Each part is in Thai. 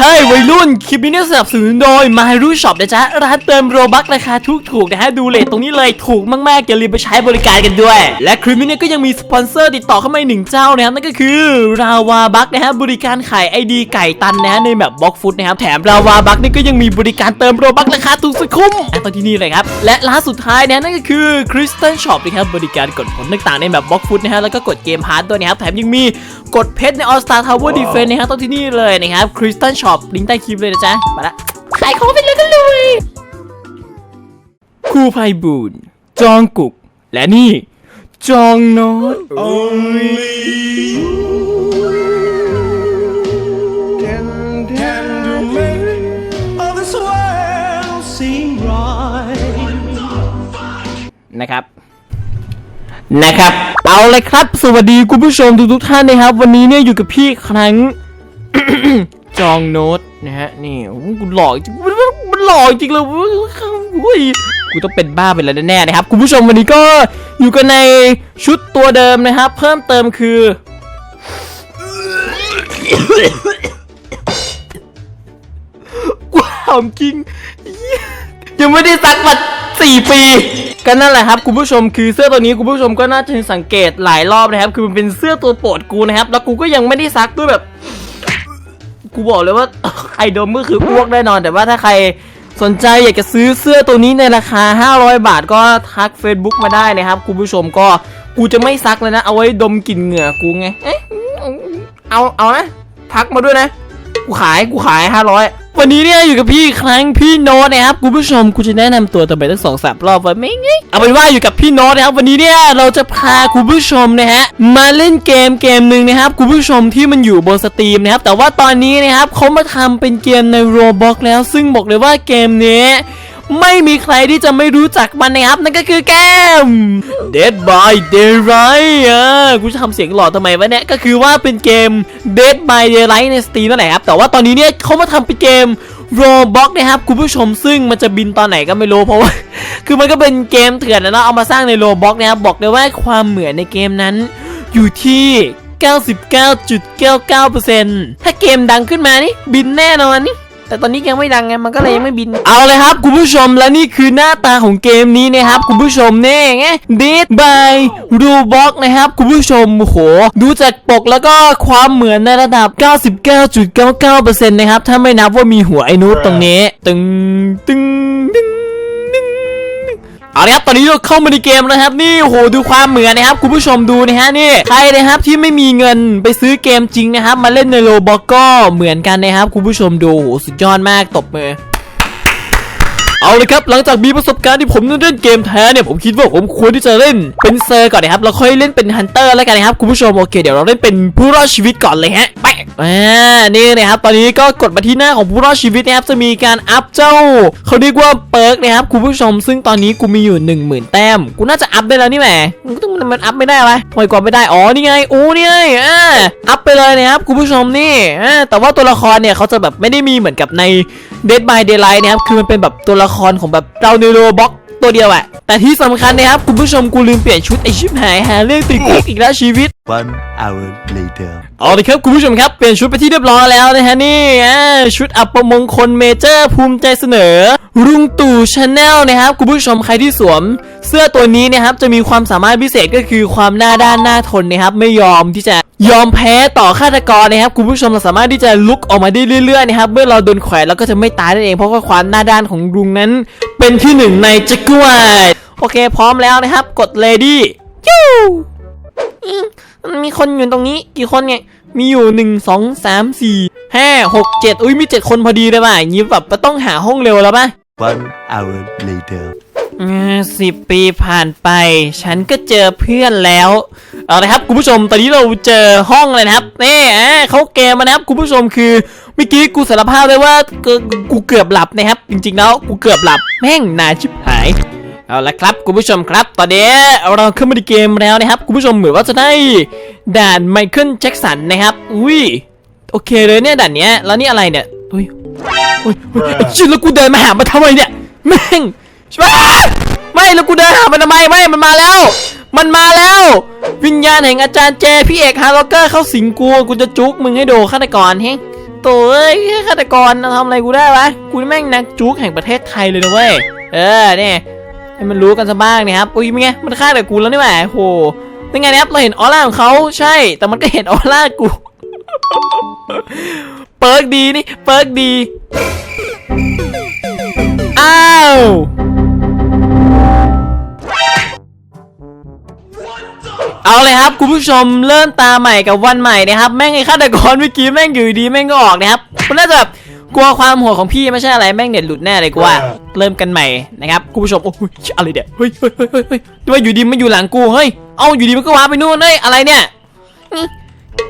เฮ้ยวัยรุ่น คลิปนี้เนี่ยสนับสนุนโดย My r o Shop นะจ๊ะ ร้านเติมโรบัคราคาถูกถูกๆนะฮะ ดูเลทตรงนี้เลยถูกมากๆ อย่าลืมไปใช้บริการกันด้วย และคลิปนี้เนี่ยก็ยังมีสปอนเซอร์ติดต่อเข้ามาหนึ่งเจ้านะครับ นั่นก็คือราวาบัคนะฮะ บริการขายไอดีไก่ตันนะฮะ ในแบบบล็อกฟุตนะครับ แถมราวาบัคนี่ก็ยังมีบริการเติมโรบัคราคาถูกสุดคุ้มอะตอนที่นี่เลยครับ และร้านสุดท้ายนะนั่นก็คือ Crystal Shop นะครับ บริการกดผลต่างๆในแบบบล็อกฟุตนะฮะ แล้วก็กดเกมพาร์ทด้วยนะครับ แถมยังมีกดเพชรใน All Star Tower Defense นะฮะต้องที่นี่เลยนะครับ Crystal Shop ลิงก์ใต้คลิปเลยนะจ๊ะมาละขายของไปเลยกันเลยครูไพบูลย์จองกุก และนี่ จองโน้ต can, can to make all this world seem right. นะครับ นะครับ เอาเลยครับ สวัสดีคุณผู้ชมทุกทุกๆท่านนะครับ วันนี้เนี่ยอยู่กับพี่ครั้ง จองโน้ตนะฮะนี่กูหล่อจริงมันหล่อจริงเลยเว้ยเฮ้ยกูต้องเป็นบ้าไปแล้วแน่ๆนะครับ คุณผู้ชมวันนี้ก็อยู่กันในชุดตัวเดิมนะครับ เพิ่มเติมคือ กูถามจริงยังไม่ได้ซักมาสี่ปี ก็นั่นแหละครับคุณผู้ชมคือเสื้อตัวนี้คุณผู้ชมก็น่าจะสังเกตหลายรอบนะครับ คือมันเป็นเสื้อตัวโปรดกูนะครับ แล้วกูก็ยังไม่ได้ซักด้วยแบบ กูบอกเลยว่าใครดมก็คืออ้วกแน่นอน แต่ว่าถ้าใครสนใจอยากจะซื้อเสื้อตัวนี้ในราคา 500 บาทก็ทัก Facebook มาได้นะครับคุณผู้ชมก็กูจะไม่ซักเลยนะ เอาไว้ดมกลิ่นเหงื่อกูไงเอ๊ะเอาเอานะทักมาด้วยนะ กูขายกูขายห้าร้อย วันนี้เนี่ยอยู่กับพี่ครั้งพี่โน้ตนะครับคุณผู้ชมกูจะแนะนำตัวต่อไปตั้งสองสามรอบว่าไม่ไงเอาเป็นว่าอยู่กับพี่โน้ตนะครับวันนี้เนี่ยเราจะพาคุณผู้ชมนะฮะมาเล่นเกมเกมหนึ่งนะครับคุณผู้ชมที่มันอยู่บนสตรีมนะครับแต่ว่าตอนนี้นะครับเขามาทำเป็นเกมใน Roblox แล้ว ซึ่งบอกเลยว่าเกมนี้ ไม่มีใครที่จะไม่รู้จักมันนะครับ นั่นก็คือเกม Dead by Daylight อะกูจะทำเสียงหล่อทำไมวะเนี่ย ก็คือว่าเป็นเกม Dead by Daylight ใน Steam นั่นแหละครับ แต่ว่าตอนนี้เนี่ยเขามาทำเป็นเกม Roblox นะครับคุณผู้ชมซึ่งมันจะบินตอนไหนก็ไม่รู้เพราะว่า คือมันก็เป็นเกมเถื่อนนะเนาะเอามาสร้างใน Roblox นะครับบอกเลยว่าความเหมือนในเกมนั้น อยู่ที่ 99.99%ถ้าเกมดังขึ้นมานี่บินแน่นอนนี่ แต่ตอนนี้ยังไม่ดังไงมันก็เลยยังไม่บิน เอาเลยครับคุณผู้ชมและนี่คือหน้าตาของเกมนี้นะครับคุณผู้ชมนี่ไง Dead by Roblox นะครับคุณผู้ชมโหดูจากปกแล้วก็ความเหมือนในระดับ 99.99%นะครับถ้าไม่นับว่ามีหัวไอ้นูตตรงนี้ ตึงตึงตึงตึง เอาละครับตอนนี้เราเข้ามาในเกมแล้วครับ นี่โหดูความเหมือนนะครับคุณผู้ชมดูนะฮะนี่ใครนะครับที่ไม่มีเงินไปซื้อเกมจริงนะครับ มาเล่นในโลบอกก็เหมือนกันนะครับคุณผู้ชมดูโอ้โหสุดยอดมากตบมือ เอาเลยครับหลังจากมีประสบการณ์ที่ผมเล่นเกมแท้เนี่ยผมคิดว่าผมควรที่จะเล่นเป็นเซอร์ก่อนนะครับแล้วค่อยเล่นเป็นฮันเตอร์แล้วกันนะครับคุณผู้ชมโอเคเดี๋ยวเราเล่นเป็นผู้รอดชีวิตก่อนเลยฮะไปอ่านี่นะครับตอนนี้ก็กดมาที่หน้าของผู้รอดชีวิตนะครับจะมีการอัพเจ้าเขาเรียกว่าเปิร์กนะครับคุณผู้ชม ซึ่งตอนนี้กูมีอยู่ 1 0,000 แต้มกูน่าจะอัพได้แล้วนี่แหมต้องมันอัพไม่ได้ไรปล่อยก่อนไม่ได้อ๋อนี่ไงโอ้นี่ไงอ่าอัพไปเลยนะครับคุณผู้ชมนี่อ่าแต่ว่าตัวละครเนี่ยเขาจะแบบไม่ได้มีเหมือนกับใน Dead by Daylight นะครับคือมันเป็นแบบตัวละครของแบบเราในโรบ็อก ตัวเดียวอะแต่ที่สำคัญนะครับคุณผู้ชมกูลืมเปลี่ยนชุดไอชิบหายหาเรื่องติดคุกอีกแล้วชีวิต One hour later. เอาเลยครับคุณผู้ชมครับเปลี่ยนชุดไปที่เรียบร้อยแล้วนะฮะนี่อ่าชุดอัปมงคลเมเจอร์ภูมิใจเสนอ รุงตู่ชาแนลนะครับคุณผู้ชมใครที่สวม เสื้อตัวนี้นะครับจะมีความสามารถพิเศษก็คือความหน้าด้านหน้าทนนะครับไม่ยอมที่จะยอมแพ้ต่อฆาตกรนะครับคุณผู้ชมเราสามารถที่จะลุกออกมาได้เรื่อยๆนะครับเมื่อเราโดนแขวนแล้วก็จะไม่ตายนั่นเองเพราะว่าความหน้าด้านของลุงนั้น เป็นที่หนึ่งในจักรวาลโอเค พร้อมแล้วนะครับ กดเลดี้ยูอิ๊งมันมีคนอยู่ตรงนี้กี่คนเนี่ยมีอยู่หนึ่งสองสามสี่ห้าหกเจ็ดอุ้ยมีเจ็ดคนพอดีเลยป่ะอย่างนี้แบบต้องหาห้องเร็วแล้วป่ะ One hour later. สิบปีผ่านไป ฉันก็เจอเพื่อนแล้ว เอาละครับคุณผู้ชมตอนนี้เราเจอห้องเลยนะครับนี่อ่าเขาเกมมานะครับคุณผู้ชมคือ เมื่อกี้กูสารภาพเลยว่ากูเกือบหลับนะครับ จริงๆแล้วกูเกือบหลับแม่งนาชิบหายเอาละครับคุณผู้ชมครับ ตอนนี้เราเข้ามาในเกมแล้วนะครับคุณผู้ชมเหมือนว่าจะได้ด่านไมเคิลแจ็คสันนะครับอุ้ยโอเคเลยเนี่ยด่านเนี้ยแล้วนี่อะไรเนี่ยอุ้ยอุ้ยอุ้ยไอ้ชิแล้วกูเดินมาหามันทำไมเนี่ยแม่งไม่ไม่แล้วกูเดินหามันทำไมไม่มันมาแล้ว มันมาแล้ว วิญญาณแห่งอาจารย์เจพี่เอกฮาร์ล็อกเกอร์เข้าสิงกูกูจะจุกมึงให้โดฆาตกรเฮ้ โถ่เอ้ยแค่ฆาตกรทำอะไรกูได้วะกูแม่งนักจุกแห่งประเทศไทยเลยนะเว้ยเออเนี่ยให้มันรู้กันซะบ้างนี่ยครับอุ้ยเป็นไงมันฆ่าแต่กูแล้วนี่หว่าโหเป็นไงนะครับเราเห็นออร่าของเขาใช่ แต่มันก็เห็นออร่ากู เปิร์กดีนี่เปิร์กดี อ้าว เอาเลยครับคุณผู้ชมเริ่มตาใหม่กับวันใหม่นะครับแม่งไอ้ฆาตกรเมื่อกี้แม่งอยู่ดีแม่งก็ออกนะครับมันน่าจะแบบกลัวความโหดของพี่ไม่ใช่อะไรแม่งเน็ตหลุดแน่เลยกูว่า เริ่มกันใหม่นะครับคุณผู้ชมโอ้ยอะไรเดี๋ยวเฮ้ยเฮ้ยเฮ้ยเฮ้ยเฮ้ยทำไมอยู่ดีมันอยู่หลังกูเฮ้ยเอาอยู่ดีมันก็ว้าไปนู่นเฮ้ยอะไรเนี่ย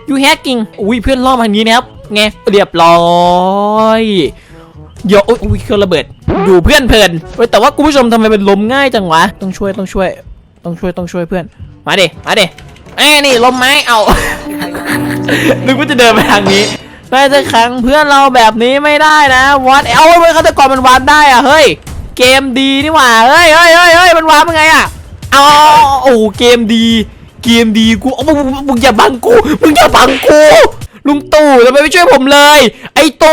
ยูแฮกกิ้งอุ้ยเพื่อนล่อมาทางนี้นะครับไงเรียบร้อยเดี๋ยวโอ้ยอุ้ยเครื่องระเบิดอยู่เพื่อนเพลินเฮ้ยแต่ว่าคุณผู้ชมทำไมเป็นลมง่ายจังวะต้องช่วยต้องช่วย ต้องช่วยต้องช่วยเพื่อน มาดิมาดิเอ้ยนี่ลมไม้เอา นึกว่าจะเดินไปทางนี้ได้จะขังเพื่อนเราแบบนี้ไม่ได้นะวัดเอาไว้ยฆาตกรมันวัดได้อะเฮ้ยเกมดีนี่หว่าเฮ้ยเฮ้ยเฮ้ยเฮ้ยมันวัดเป็นไงอะเอาโอ้โหเกมดี เกมดีกูเอามึงอย่าบังกูมึงอย่าบังกูลุงตู่ทำไมไม่ช่วยผมเลย ไอ้โต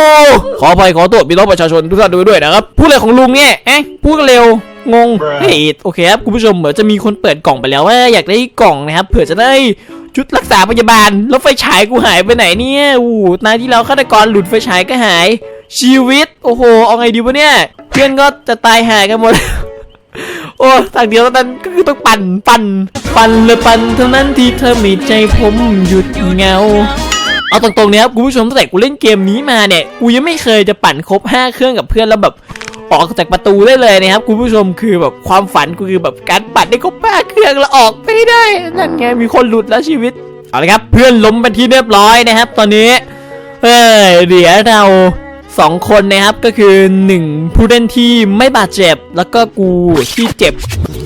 ขออภัยขอโทษพี่น้องประชาชนทุกท่านด้วยด้วยนะครับพูดอะไรของลุงเนี่ยเอ๊ะพูดเร็ว งงเฮ้ยโอเคครับคุณผู้ชมเหมือนจะมีคนเปิดกล่องไปแล้วว่าอยากได้กล่องนะครับเผื่อจะได้ชุดรักษาพยาบาลแล้วไฟฉายกูหายไปไหนเนี่ยอู้นายที่เราฆาตกรหลุดไฟฉายก็หาย ชีวิต โอ้โห เอาไงดีวะเนี่ย เพื่อนก็จะตายหายกันหมด โอ้ทางเดียวเท่านั้นก็คือต้องปั่นปั่นปั่นเลยปั่นเท่านั้นที่เธอมีใจผมหยุดเงาเอาตรงๆเนี่ยครับคุณผู้ชมตั้งแต่กูเล่นเกมนี้มาเนี่ยกูยังไม่เคยจะปั่นครบ 5 เครื่องกับเพื่อนแล้วแบบ ออกจากประตูได้เลยนะครับคุณผู้ชมคือแบบความฝันกูคือแบบการปั่นได้ครบ5เครื่องแล้วออกไปได้นั่นไงมีคนหลุดแล้วชีวิตเอาละครับเพื่อนล้มเป็นที่เรียบร้อยนะครับ ตอนนี้เอ้ยเดี๋ยวเราสองคนนะครับก็คือหนึ่งผู้เล่นที่ไม่บาดเจ็บ แล้วก็กูที่เจ็บ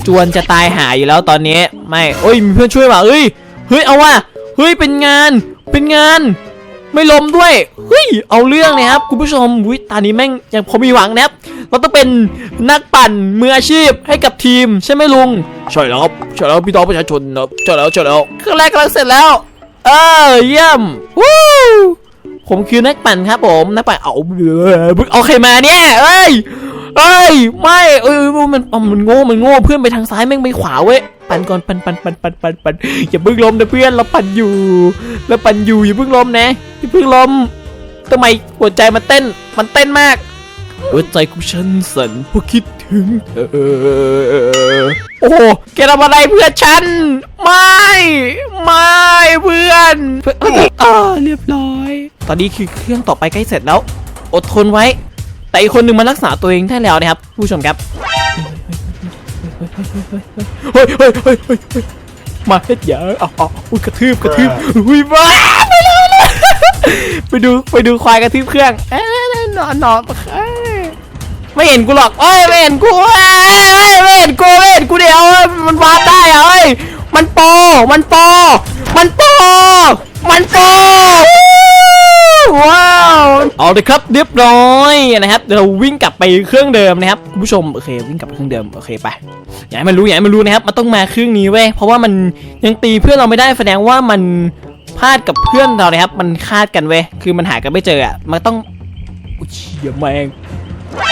จวนจะตายหายอยู่แล้วตอนนี้ ไม่โอ้ยมีเพื่อนช่วยว่ะเอ้ยเฮ้ยเอาว่ะเฮ้ยเป็นงานเป็นงาน ไม่ล้มด้วยเฮ้ยเอาเรื่องนะครับคุณผู้ชมวิตานี้แม่งยังพอมีหวังนะครับเราต้องเป็นนักปั่นมืออาชีพให้กับทีมใช่ไหมลุงใช่แล้วครับใช่แล้วพี่น้องประชาชนครับใช่แล้วใช่แล้วเครื่องแรกกำลังเสร็จแล้ว เออเยี่ยมวู้ผมคือนักปั่นครับผมนักปั่นเอาเออเอาใครมาเนี่ยเอ้ย เอ้ยไม่เอ้ยมันเอามันโง่มันโง่เพื่อนไปทางซ้ายแม่งไปขวาเว้ยปั่นก่อนปั่นปั่นปั่นปั่นปั่นปั่นอย่าเพิ่งล้มนะเพื่อนเราปั่นอยู่เราปั่นอยู่อย่าเพิ่งล้มนะอย่าเพิ่งล้มทำไมหัวใจมันเต้นมันเต้นมากหัวใจของฉันสั่นเพราะคิดถึงเธอโอ้โหแกทำอะไรเพื่อนฉัน ไม่ ไม่เพื่อนเพื่อนอ่าเรียบร้อย ตอนนี้คือเครื่องต่อไปใกล้เสร็จแล้ว อดทนไว้ แต่อีกคนหนึ่งมันรักษาตัวเองได้แล้วนะครับผู้ชมครับเฮ้ยเฮ้ยเฮ้ยเฮ้ยเฮ้ยมาเฮ็ดหยาเอาเอาอุ้ยกระทืบกระทืบอุ้ยบ้าไปเลยเลยไปดูไปดูควายกระทืบเครื่องเอ้ยนอนนอนเอ้ยไม่เห็นกูหรอกเอ้ยไม่เห็นกูเอ้ยเอ้ยไม่เห็นกูไม่เห็นกูเดียวเอ้ยมันวาร์ปได้อะเอ้ยมันโปมันโปมันโปมันโปว้าว เอาเลยครับเรียบร้อยนะครับเราวิ่งกลับไปเครื่องเดิมนะครับคุณผู้ชมโอเควิ่งกลับไปเครื่องเดิมโอเคไปอย่าให้มันรู้อย่าให้มันรู้นะครับมันต้องมาเครึ่องนี้เว้ยเพราะว่ามันยังตีเพื่อนเราไม่ได้แสดงว่ามันพลาดกับเพื่อนเรานะครับ มันคาดกันเว้ยคือมันหากันไม่เจออะมันต้องอุ๊ยเชี่ยแมง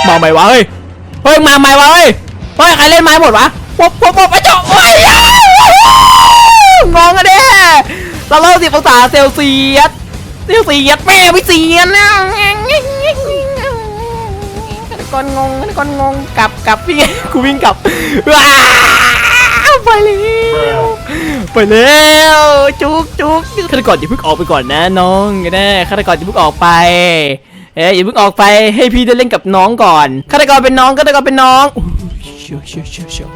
มาใหม่วะเฮ้ยเฮ้ยมาใหม่วะเฮ้ยเฮ้ยใครเล่นไม้หมดวะปุ๊บปุ๊บปุ๊บไอ้เจาโอ้ยงงอะเด้เราเล่าสิบองศาเซลเซียส เซลเซียสแม่ไม่เซียสนะก่อนงงก่อนงงกลับกลับพี่กูวิ่งกลับว้าไปแล้วไปแล้วจุกจุกฆาตกรอย่าเพิ่งออกไปก่อนนะน้องก็ได้ฆาตกรอย่าเพิ่งออกไปเอ้ยอย่าเพิ่งออกไปให้พี่ได้เล่นกับน้องก่อนฆาตกรเป็นน้องฆาตกรเป็นน้องเชียวเชียวเชียวเชียว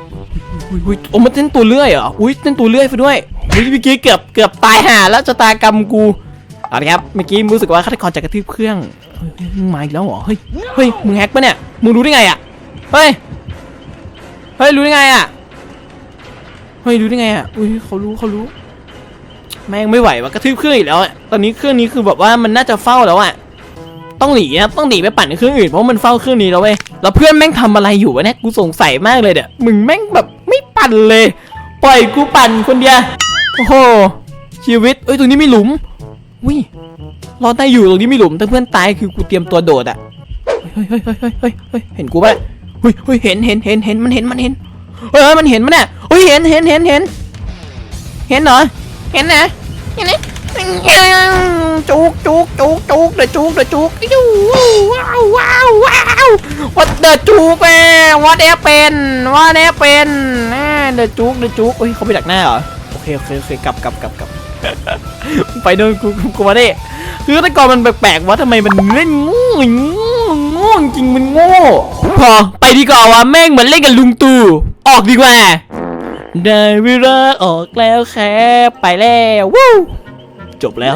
อุ้ยอุ้ยโอ้มันเต้นตัวเลื่อยเหรออุ้ยเต้นตัวเลื่อยไปด้วยอุ้ยเมื่กี้เกือบเกือบตายห่าแล้วชะตากรรมกู เอาละครับ เมื่อกี้รู้สึกว่าฆาตกรจะกระทืบเครื่องมึงมาอีกแล้วเหรอ เฮ้ย เฮ้ย มึงแฮกปะเนี่ย มึงรู้ได้ไงอะ เฮ้ย เฮ้ย รู้ได้ไงอะ เฮ้ย รู้ได้ไงอะ อุ้ยเขารู้เขารู้ แม่งไม่ไหวว่ะกระทืบเครื่องอีกแล้ว ตอนนี้เครื่องนี้คือแบบว่ามันน่าจะเฝ้าแล้วอะ ต้องหนีนะต้องหนีไปปั่นเครื่องอื่นเพราะมันเฝ้าเครื่องนี้แล้วเว้ย แล้วเพื่อนแม่งทำอะไรอยู่วะเนี่ย กูสงสัยมากเลยเดี๋ยมึงแม่งแบบไม่ปั่นเลย ปล่อยกูปั่นคนเดียว โอ้โห ชีวิต เอ้ย ตรงนี้มีหลุม วิรอดได้อยู่ตรงนี้มีหลุมถ้าเพื่อนตายคือกูเตรียมตัวโดดอะเฮ้ยเฮ้ยเฮ้ยเฮ้ยเฮ้ยเฮ้ยเห็นกูปะเฮ้ยเฮ้ยเห็นเห็นเห็นเห็นมันเห็นมันเห็นเฮ้ยมันเห็นมันเนี่ยเฮ้ยเห็นเห็นเห็นเห็นเห็นเหรอเห็นนะเห็นไหมจุกจุกจุกจุกเดือจุกเดือจุกยูว้าวว้าวว้าววัดเดือจุกแม่วัดแอเป็นวัดแอเป็นเดือจุกเดือจุกเฮ้ยเขาไปดักหน้าเหรอโอเคโอเคโอเคกลับกลับกลับกลับ ไปโดนกูกูมาดิคือแต่ก่อนมันแปลกๆว่าทำไมมันเล่นงูงูงูจริงมันโง่พอไปดีกว่าว่าแม่งเหมือนเล่นกับลุงตู่ออกดีกว่าได้เวลาออกแล้วแค่ไปแล้ววู้จบแล้ว